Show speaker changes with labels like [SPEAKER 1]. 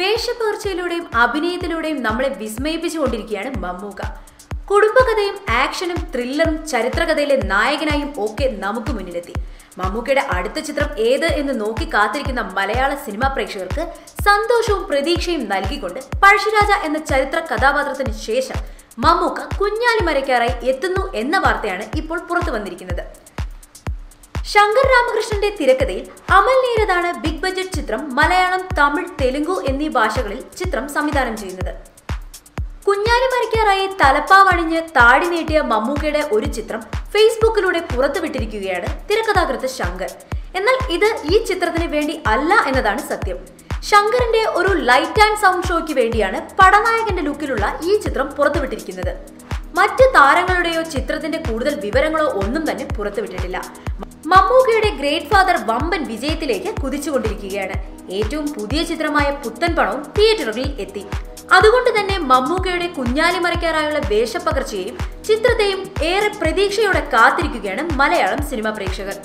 [SPEAKER 1] വേഷപ്പകർച്ചയിലൂടെയും അഭിനയത്തിലൂടെയും നമ്മളെ വിസ്മയിപ്പിച്ചുകൊണ്ടിരിക്കുകയാണ് മമ്മൂക്ക. കുടുംബകഥയും ആക്ഷനും ത്രില്ലറും ചരിത്രകഥയിലെ നായകനായും ഒക്കെ നമുക്ക് മുന്നിലെത്തി. മമ്മൂക്കയുടെ അടുത്ത ചിത്രം ഏത് എന്ന് നോക്കി കാത്തിരിക്കുന്ന മലയാള സിനിമാ പ്രേക്ഷകർക്ക് സന്തോഷവും പ്രതീക്ഷയും നൽകിക്കൊണ്ട് പഴശ്ശിരാജ എന്ന ചരിത്ര കഥാപാത്രത്തിന് ശേഷം മമ്മൂക്ക കുഞ്ഞാലി മരയ്ക്കാറായി എത്തുന്നു എന്ന വാർത്തയാണ് ഇപ്പോൾ പുറത്തു വന്നിരിക്കുന്നത്. ശങ്കർ രാമകൃഷ്ണന്റെ തിരക്കഥയിൽ അമൽ നീരദാണ് ബിഗ് ബജറ്റ് ചിത്രം മലയാളം തമിഴ് തെലുങ്കു എന്നീ ഭാഷകളിൽ ചിത്രം സംവിധാനം ചെയ്യുന്നത്. കുഞ്ഞാലി മരക്കാറായി തലപ്പാവണിഞ്ഞ് താടി നീട്ടിയ മമ്മൂക്കയുടെ ഒരു ചിത്രം ഫേസ്ബുക്കിലൂടെ പുറത്തുവിട്ടിരിക്കുകയാണ് തിരക്കഥാകൃത്ത് ശങ്കർ. എന്നാൽ ഇത് ഈ ചിത്രത്തിന് വേണ്ടി അല്ല എന്നതാണ് സത്യം. ശങ്കറിന്റെ ഒരു ലൈറ്റ് ആൻഡ് സൗണ്ട് ഷോയ്ക്ക് വേണ്ടിയാണ് പടനായകന്റെ ലുക്കിലുള്ള ഈ ചിത്രം പുറത്തുവിട്ടിരിക്കുന്നത്. മറ്റ് താരങ്ങളുടെയോ ചിത്രത്തിന്റെ കൂടുതൽ വിവരങ്ങളോ ഒന്നും തന്നെ പുറത്തുവിട്ടിട്ടില്ല. മമ്മൂക്കയുടെ ഗ്രേറ്റ് ഫാദർ വമ്പൻ വിജയത്തിലേക്ക് കുതിച്ചുകൊണ്ടിരിക്കുകയാണ്. ഏറ്റവും പുതിയ ചിത്രമായ പുത്തൻ പണവും തിയേറ്ററുകളിൽ എത്തി. അതുകൊണ്ട് തന്നെ മമ്മൂക്കയുടെ കുഞ്ഞാലി മറയ്ക്കാറായുള്ള വേഷപ്പകർച്ചയെയും ചിത്രത്തെയും ഏറെ പ്രതീക്ഷയോടെ കാത്തിരിക്കുകയാണ് മലയാളം സിനിമാ പ്രേക്ഷകർ.